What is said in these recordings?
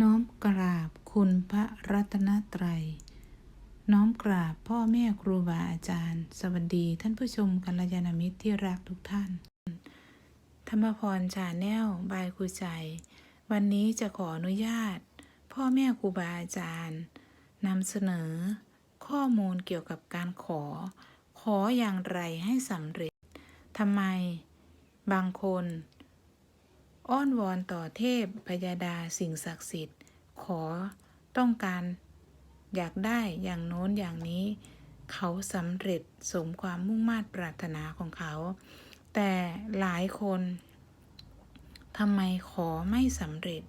น้อมกราบคุณพระรัตนตรัย น้อมกราบพ่อแม่ครูบาอาจารย์ สวัสดีท่านผู้ชมกัลยาณมิตรที่รักทุกท่าน ธรรมพรชาแนลบายครูใจ วันนี้จะขออนุญาต พ่อแม่ครูบาอาจารย์นำเสนอ ข้อมูลเกี่ยวกับการขอ ขออย่างไรให้สำเร็จทำไม บางคน อ้อนวอนต่อเทพพยาดาสิ่งศักดิ์สิทธิ์ ขอต้องการ อยากได้อย่างโน้นอย่างนี้ เขาสำเร็จสมความมุ่งมา่ปรารถนาของเขา แต่หลายคนทำไมขอไม่สำเร็จ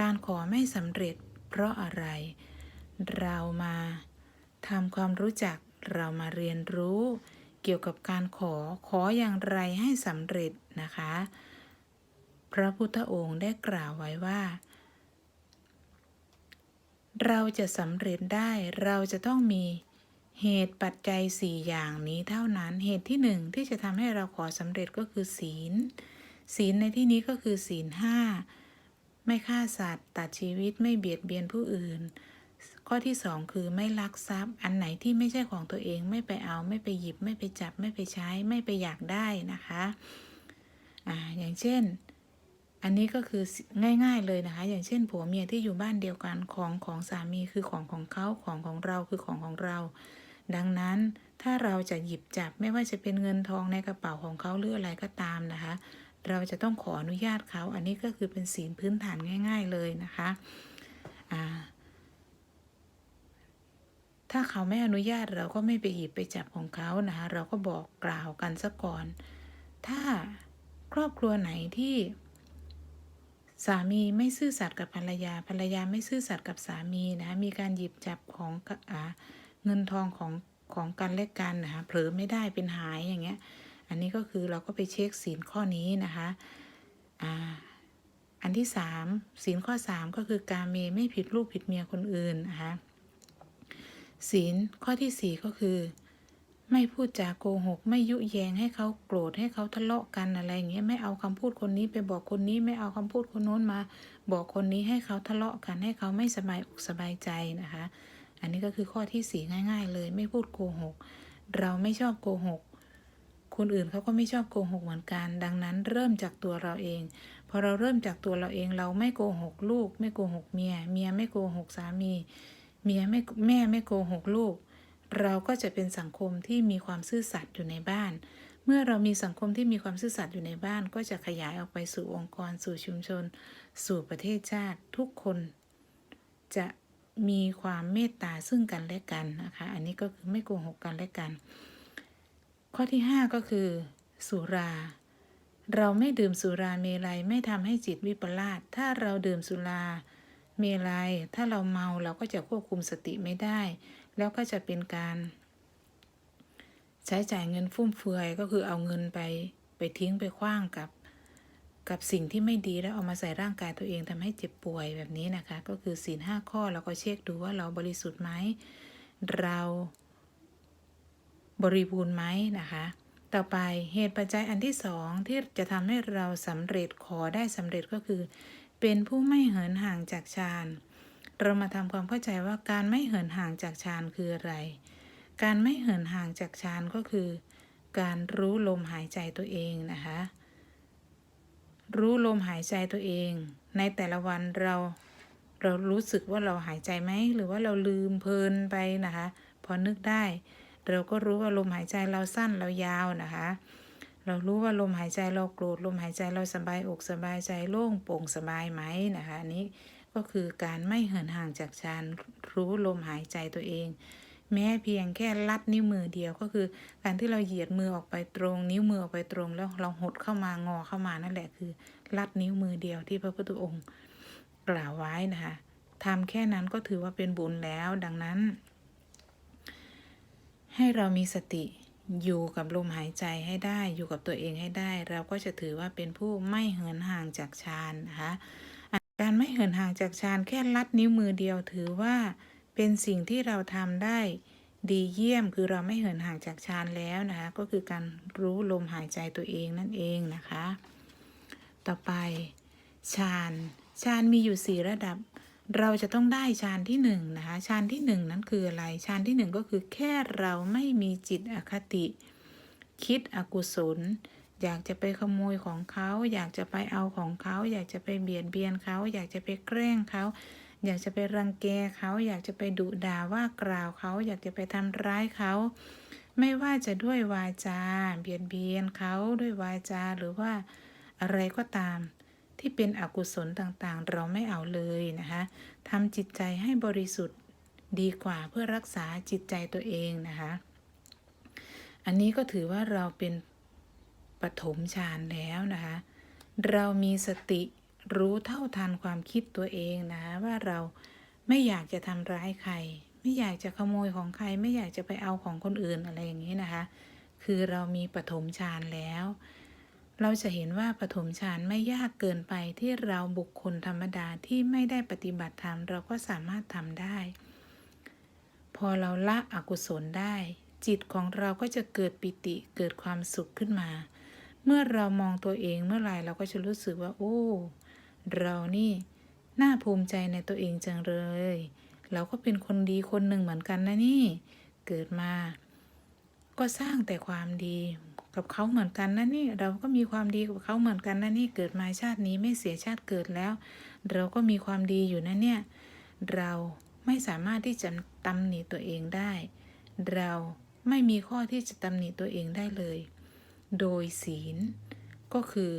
การขอไม่สำเร็จ เพราะอะไร เรามาทำความรู้จักเรามาเรียนรู้ เกี่ยวกับการขอขออย่างไรให้สำเร็จนะคะ พระพุทธองค์ได้กล่าวไว้ว่า เราจะสำเร็จได้เราจะต้องมีเหตุปัจจัยสี่อย่างนี้เท่านั้น เหตุที่หนึ่งที่จะทำให้เราขอสำเร็จก็คือศีล ศีลในที่นี้ก็คือศีลห้าไม่ฆ่าสัตว์ ตัดชีวิตไม่เบียดเบียนผู้อื่น ข้อที่สองคือไม่ลักทรัพย์ อันไหนที่ไม่ใช่ของตัวเองไม่ไปเอาไม่ไปหยิบไม่ไปจับไม่ไปใช้ไม่ไปอยากได้นะคะ อ่าอย่างเช่น อันนี้ก็คือง่าย ๆเลยนะคะ อย่างเช่นผัวเมียที่อยู่บ้านเดียวกันของของสามีคือของของเขาของของเราคือของของเรา ดังนั้นถ้าเราจะหยิบจับไม่ว่าจะเป็นเงินทองในกระเป๋าของเขาหรืออะไรก็ตามนะคะ เราจะต้องขออนุญาตเขาอันนี้ก็คือเป็นศีลพื้นฐานง่าย ๆเลยนะคะถ้าเขาไม่อนุญาตเราก็ไม่ไปหยิบไปจับของเขานะคะ เราก็บอกกล่าวกันซะก่อน ถ้าครอบครัวไหนที่ สามีไม่ซื่อสัตย์กับภรรยา ภรรยาไม่ซื่อสัตย์กับสามีนะคะมีการหยิบจับของอเงินทองของของกันและกันนะคะเผลอไม่ได้เป็นหายอย่างเงี้ย อันนี้ก็คือเราก็ไปเช็คศีลข้อนี้นะคะอ่าอันที่สามศีลข้อสามก็คือการเมไม่ผิดลูกผิดเมียคนอื่นนะคะศีลข้อที่สี่ก็คือ ไม่พูดจาโกหก ไม่ยุแยงให้เขาโกรธให้เขาทะเลาะกันอะไรอย่างเงี้ยไม่เอาคำพูดคนนี้ไปบอกคนนี้ไม่เอาคำพูดคนโน้นมา บอกคนนี้ให้เขาทะเลาะกันให้เขาไม่สบายอกสบายใจนะคะ อันนี้ก็คือข้อที่สี่ง่าย ๆ เลย ไม่พูดโกหก เราไม่ชอบโกหกคนอื่นเขาก็ไม่ชอบโกหกเหมือนกัน ดังนั้นเริ่มจากตัวเราเอง พอเราเริ่มจากตัวเราเองเราไม่โกหกลูก ไม่โกหกเมีย เมียไม่โกหกสามี เมียไม่แม่ไม่โกหกลูก เราก็จะเป็นสังคมที่มีความซื่อสัตย์อยู่ในบ้าน เมื่อเรามีสังคมที่มีความซื่อสัตย์อยู่ในบ้าน ก็จะขยายออกไปสู่องค์กรสู่ชุมชน สู่ประเทศชาติ ทุกคนจะมีความเมตตาซึ่งกันและกันนะคะ อันนี้ก็คือไม่โกหกกันและกัน ข้อที่ 5 ก็คือ สุรา เราไม่ดื่มสุราเมลัยไม่ทำให้จิตวิปลาสถ้าเราดื่มสุราเมลัยถ้าเราเมาเราก็จะควบคุมสติไม่ได้ แล้วก็จะเป็นการใช้จ่ายเงินฟุ่มเฟือยก็คือเอาเงินไปไปทิ้งไปคว้างกับ กับสิ่งที่ไม่ดีแล้วเอามาใส่ร่างกายตัวเองทำให้เจ็บป่วยแบบนี้นะคะ ก็คือศีลห้าข้อเราก็เช็คดูว่าเราบริสุทธิ์ไหมเราบริบูรณ์ไหมนะคะ ต่อไปเหตุปัจจัยอันที่สองที่จะทำให้เราสำเร็จขอได้สำเร็จก็คือ เป็นผู้ไม่เหินห่างจากฌาน เรามาทำความเข้าใจว่าการไม่เหินห่างจากฌานคืออะไร การไม่เหินห่างจากฌานก็คือ การรู้ลมหายใจตัวเองนะคะ รู้ลมหายใจตัวเอง ในแต่ละวันเราเรารู้สึกว่าเราหายใจไหมหรือว่าเราลืมเพลินไปนะคะ พอนึกได้ เราก็รู้ว่าลมหายใจเราสั้นเรายาวนะคะ เรารู้ว่าลมหายใจเราโกรธลมหายใจเราสบายอกสบายใจโล่งโปร่งสบายไหมนะคะนี้ ก็คือการไม่เหินห่างจากฌานรู้ลมหายใจตัวเอง แม้เพียงแค่ลัดนิ้วมือเดียวก็คือ การที่เราเหยียดมือออกไปตรง นิ้วมือออกไปตรง แล้วเราหดเข้ามางอเข้ามานั่นแหละคือ ลัดนิ้วมือเดียวที่พระพุทธองค์กล่าวไว้นะคะทำแค่นั้นก็ถือว่าเป็นบุญแล้ว ดังนั้น ให้เรามีสติอยู่กับลมหายใจให้ได้อยู่กับตัวเองให้ได้ เราก็จะถือว่าเป็นผู้ไม่เหินห่างจากฌานนะคะ การไม่เหินห่างจากฌานแค่ลัดนิ้วมือเดียวถือว่า เป็นสิ่งที่เราทำได้ดีเยี่ยมคือเราไม่เหินห่างจากฌานแล้วนะคะ ก็คือการรู้ลมหายใจตัวเองนั่นเองนะคะ ต่อไปฌานฌานมีอยู่สี่ระดับ เราจะต้องได้ฌานที่หนึ่งนะคะฌานที่หนึ่งนั้นคืออะไรฌานที่หนึ่งก็คือแค่เราไม่มีจิตอคติ คิดอกุศล อยากจะไปขโมยของเขา อยากจะไปเอาของเขา อยากจะไปเบียดเบียนเขา อยากจะไปแกล้งเขา อยากจะไปรังแกเขา อยากจะไปดุด่าว่ากล่าวเขา อยากจะไปทำร้ายเขา ไม่ว่าจะด้วยวาจา เบียดเบียนเขาด้วยวาจาหรือว่าอะไรก็ตาม ที่เป็นอกุศลต่างๆ เราไม่เอาเลยนะคะทำจิตใจให้บริสุทธิ์ดีกว่าเพื่อรักษาจิตใจตัวเองนะคะ อันนี้ก็ถือว่าเราเป็น ปฐมฌานแล้วนะคะ เรามีสติรู้เท่าทันความคิดตัวเองนะคะว่าเราไม่อยากจะทำร้ายใคร ไม่อยากจะขโมยของใคร ไม่อยากจะไปเอาของคนอื่นอะไรอย่างนี้นะคะ คือเรามีปฐมฌานแล้ว เราจะเห็นว่าปฐมฌานไม่ยากเกินไปที่เราบุคคลธรรมดาที่ไม่ได้ปฏิบัติธรรมเราก็สามารถทำได้ พอเราละอกุศลได้ จิตของเราก็จะเกิดปิติเกิดความสุขขึ้นมา เมื่อเรามองตัวเองเมื่อไหร่เราก็จะรู้สึกว่า โอ้ เรานี่น่าภูมิใจในตัวเองจังเลย เราก็เป็นคนดีคนหนึ่งเหมือนกันนะนี่ เกิดมา ก็สร้างแต่ความดีกับเขาเหมือนกันนะนี่ เราก็มีความดีกับเขาเหมือนกันนะนี่ เกิดมาชาตินี้ไม่เสียชาติเกิดแล้ว เราก็มีความดีอยู่นะเนี่ย เราไม่สามารถที่จะตำหนิตัวเองได้ เราไม่มีข้อที่จะตำหนิตัวเองได้เลย โดยศีล ก็คือ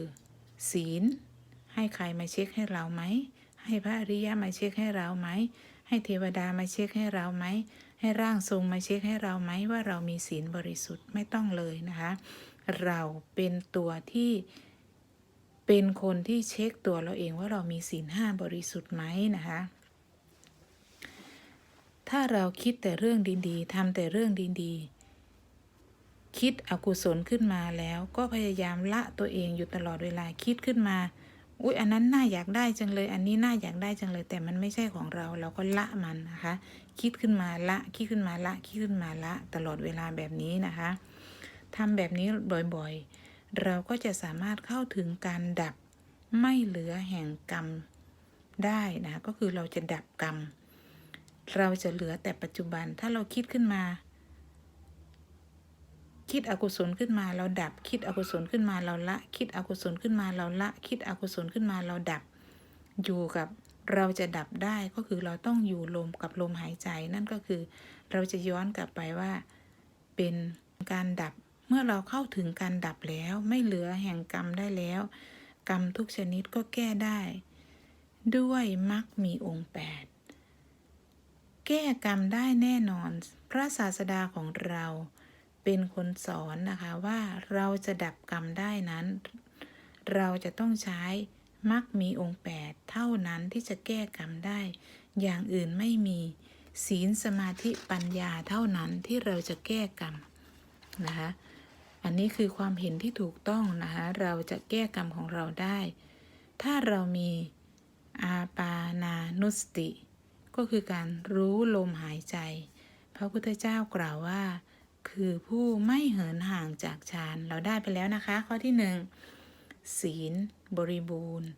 ศีล ให้ใครมาเช็คให้เราไหม ให้พระอริยะมาเช็คให้เราไหม ให้เทวดามาเช็คให้เราไหม ให้ร่างทรงมาเช็คให้เราไหมว่าเรามีศีลบริสุทธิ์ไม่ต้องเลยนะคะ เราเป็นตัวที่เป็นคนที่เช็คตัวเราเองว่าเรามีศีลห้าบริสุทธิ์ไหมนะคะ ถ้าเราคิดแต่เรื่องดีๆทำแต่เรื่องดีๆ คิดอกุศลขึ้นมาแล้ว ก็พยายามละตัวเองอยู่ตลอดเวลาคิดขึ้นมา อุ๊ย อันนั้นน่าอยากได้จังเลย อันนี้น่าอยากได้จังเลย แต่มันไม่ใช่ของเรา เราก็ละมันนะคะ คิดขึ้นมาละ คิดขึ้นมาละ คิดขึ้นมาละ ตลอดเวลาแบบนี้นะคะทำแบบนี้บ่อยๆ เราก็จะสามารถเข้าถึงการดับไม่เหลือแห่งกรรมได้นะ ก็คือเราจะดับกรรม เราจะเหลือแต่ปัจจุบัน ถ้าเราคิดขึ้นมา คิดอกุศลขึ้นมาเราดับ คิดอกุศลขึ้นมาเราละ คิดอกุศลขึ้นมาเราละ คิดอกุศลขึ้นมาเราดับ อยู่กับเราจะดับได้ก็คือเราต้องอยู่ลมกับลมหายใจ นั่นก็คือ เราจะย้อนกลับไปว่า เป็นการดับเมื่อเราเข้าถึงการดับแล้วไม่เหลือแห่งกรรมได้แล้ว กรรมทุกชนิดก็แก้ได้ ด้วยมรรคมีองค์แปดแก้กรรมได้แน่นอน พระศาสดาของเรา เป็นคนสอนนะคะว่าเราจะดับกรรมได้นั้น เราจะต้องใช้มรรคมีองค์แปดเท่านั้นที่จะแก้กรรมได้ อย่างอื่นไม่มีศีลสมาธิปัญญาเท่านั้นที่เราจะแก้กรรมนะคะอันนี้คือความเห็นที่ถูกต้องนะคะเราจะแก้กรรมของเราได้ ถ้าเรามีอาปานานุสติ ก็คือการรู้ลมหายใจ พระพุทธเจ้ากล่าวว่า คือผู้ไม่เหินห่างจากฌานเราได้ไปแล้วนะคะ ข้อที่หนึ่งศีล บริบูรณ์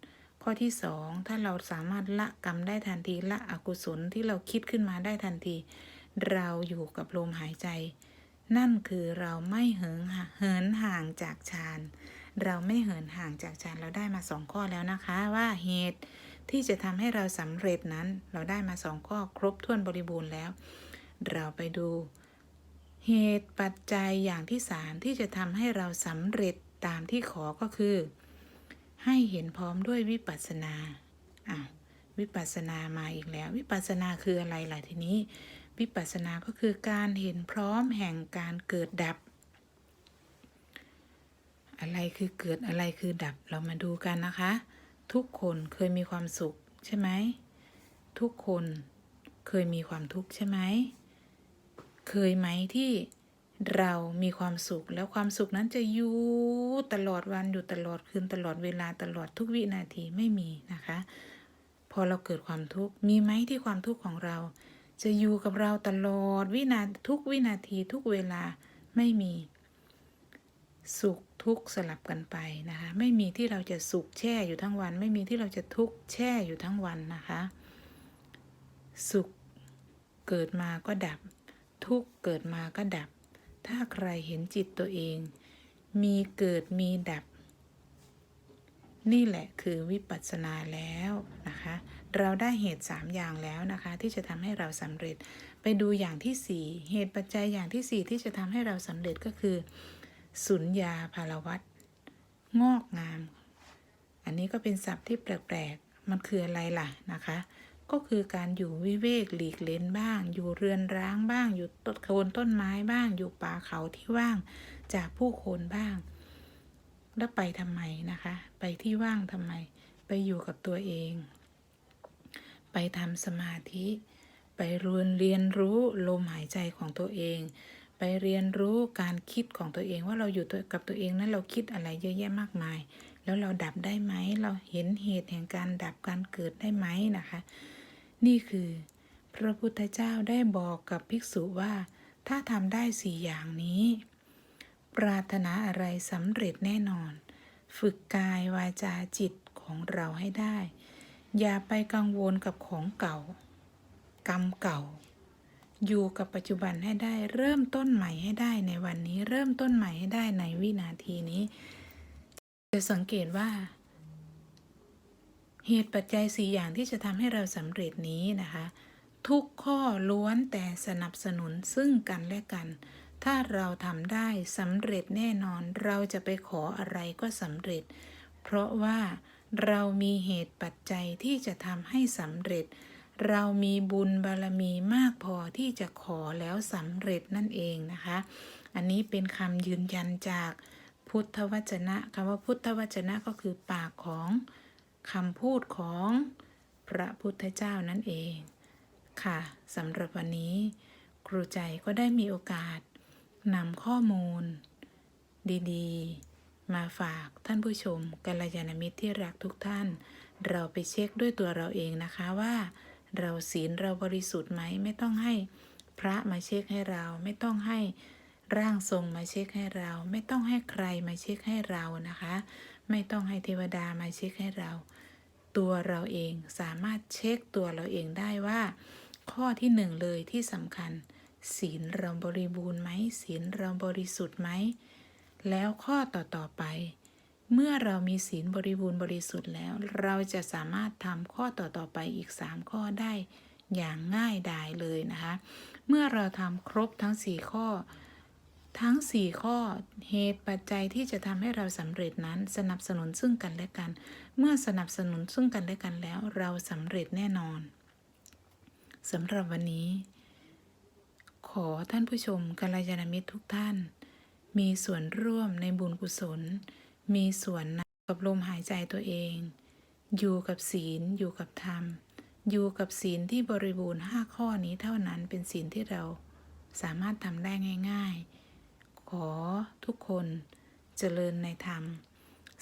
ข้อที่สองถ้าเราสามารถละกรรมได้ทันทีละอกุศลที่เราคิดขึ้นมาได้ทันที เราอยู่กับลมหายใจ นั่นคือเราไม่เหินเหินห่างจากฌานเราไม่เหินห่างจากฌานเราได้มาสองข้อแล้วนะคะว่าเหตุที่จะทำให้เราสำเร็จนั้น เราได้มาสองข้อครบถ้วนบริบูรณ์แล้ว เราไปดู เหตุปัจจัยอย่างที่สามที่จะทำให้เราสำเร็จตามที่ขอก็คือ ให้เห็นพร้อมด้วยวิปัสสนาอ้าววิปัสสนามาอีกแล้ว วิปัสสนาคืออะไรล่ะทีนี้ วิปัสสนาก็คือการเห็นพร้อมแห่งการเกิดดับ อะไรคือเกิดอะไรคือดับเรามาดูกันนะคะ ทุกคนเคยมีความสุขใช่ไหมทุกคนเคยมีความทุกข์ใช่ไหม เคยไหมที่เรามีความสุขแล้วความสุขนั้นจะอยู่ตลอดวันอยู่ตลอดคืนตลอดเวลาตลอดทุกวินาทีไม่มีนะคะ พอเราเกิดความทุกข์มีไหมที่ความทุกข์ของเรา จะอยู่กับเราตลอดวินาทุกวินาทีทุกเวลาไม่มี สุขทุกข์สลับกันไปนะคะ ไม่มีที่เราจะสุขแช่อยู่ทั้งวัน ไม่มีที่เราจะทุกข์แช่อยู่ทั้งวันนะคะ สุขเกิดมาก็ดับ ทุกเกิดมาก็ดับ ถ้าใครเห็นจิตตัวเอง มีเกิดมีดับ นี่แหละคือวิปัสสนาแล้วนะคะ เราได้เหตุ 3 อย่างแล้วนะคะ ที่จะทำให้เราสำเร็จ ไปดูอย่างที่ 4 เหตุปัจจัยอย่างที่ 4 ที่จะทำให้เราสำเร็จก็คือ สุญญาภารวัตงอกงาม อันนี้ก็เป็นศัพท์ที่แปลกๆ มันคืออะไรล่ะนะคะ ก็คือการอยู่วิเวกหลีกเล้นบ้าง อยู่เรือนร้างบ้าง อยู่ต้นโคนต้นไม้บ้าง อยู่ป่าเขาที่ว่างจากผู้คนบ้าง แล้วไปทำไมนะคะ ไปที่ว่างทำไม ไปอยู่กับตัวเอง ไปทำสมาธิ ไปรียนเรียนรู้ลมหายใจของตัวเอง ไปเรียนรู้การคิดของตัวเองว่าเราอยู่กับตัวเองนั้นเราคิดอะไรเยอะแยะมากมายแล้วเราดับได้ไหม เราเห็นเหตุแห่งการดับการเกิดได้ไหมนะคะ นี่คือ พระพุทธเจ้าได้บอกกับภิกษุว่า ถ้าทำได้สี่อย่างนี้ ปรารถนาอะไรสำเร็จแน่นอน ฝึกกายวาจาจิตของเราให้ได้ อย่าไปกังวลกับของเก่า กรรมเก่า อยู่กับปัจจุบันให้ได้ เริ่มต้นใหม่ให้ได้ในวันนี้ เริ่มต้นใหม่ให้ได้ในวินาทีนี้ จะสังเกตว่า เหตุปัจจัยสี่อย่างที่จะทำให้เราสำเร็จนี้นะคะ ทุกข้อล้วนแต่สนับสนุนซึ่งกันและกัน ถ้าเราทำได้สำเร็จแน่นอน เราจะไปขออะไรก็สำเร็จ เพราะว่าเรามีเหตุปัจจัยที่จะทำให้สำเร็จ เรามีบุญบารมีมากพอที่จะขอแล้วสำเร็จนั่นเองนะคะ อันนี้เป็นคำยืนยันจากพุทธวจนะคำว่าพุทธวจนะก็คือปากของ คำพูดของพระพุทธเจ้านั่นเอง ค่ะสำหรับวันนี้ ครูใจก็ได้มีโอกาสนำข้อมูล ดีๆ มาฝากท่านผู้ชมกัลยาณมิตรที่รักทุกท่าน เราไปเช็คด้วยตัวเราเองนะคะว่า เราศีลเราบริสุทธิ์ไหมไม่ต้องให้พระมาเช็คให้เราไม่ต้องให้ร่างทรงมาเช็คให้เรา ไม่ต้องให้ใครมาเช็คให้เรานะคะ ไม่ต้องให้เทวดามาเช็คให้เรา ตัวเราเองสามารถเช็คตัวเราเองได้ว่า ข้อที่หนึ่งเลยที่สำคัญ ศีลเราบริบูรณ์ไหมศีลเราบริสุทธิ์ไหมแล้วข้อต่อๆไป เมื่อเรามีศีลบริบูรณ์บริสุทธิ์แล้ว เราจะสามารถทำข้อต่อๆไปอีก 3 ข้อได้อย่างง่ายดายเลยนะคะ เมื่อเราทำครบทั้ง 4 ข้อ ทั้ง 4 ข้อเหตุปัจจัยที่จะทำให้เราสำเร็จนั้น สนับสนุนซึ่งกันและกัน เมื่อสนับสนุนซึ่งกันและกันแล้ว เราสำเร็จแน่นอนสำหรับวันนี้ ขอท่านผู้ชมกัลยาณมิตรทุกท่าน มีส่วนร่วมในบุญกุศล มีส่วนกับลมหายใจตัวเอง อยู่กับศีล อยู่กับธรรม อยู่กับศีลที่บริบูรณ์ 5 ข้อนี้เท่านั้นเป็นศีลที่เราสามารถทำได้ง่าย ๆ อทุกคนเจริญในธรรม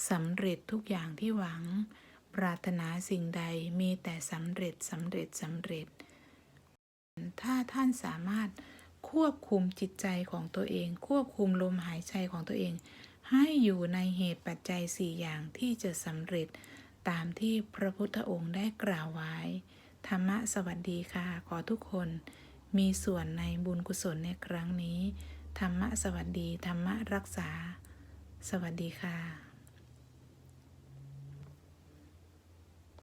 สำเร็จทุกอย่างที่หวัง ปรารถนาสิ่งใดมีแต่สำเร็จสำเร็จสำเร็จ ถ้าท่านสามารถควบคุมจิตใจของตัวเอง ควบคุมลมหายใจของตัวเอง ให้อยู่ในเหตุปัจจัยสี่อย่างที่จะสำเร็จตามที่พระพุทธองค์ได้กล่าวไว้ ธรรมะสวัสดีค่ะ ขอทุกคนมีส่วนในบุญกุศลในครั้งนี้ ธรรมะสวัสดี ธรรมะรักษา สวัสดีค่ะ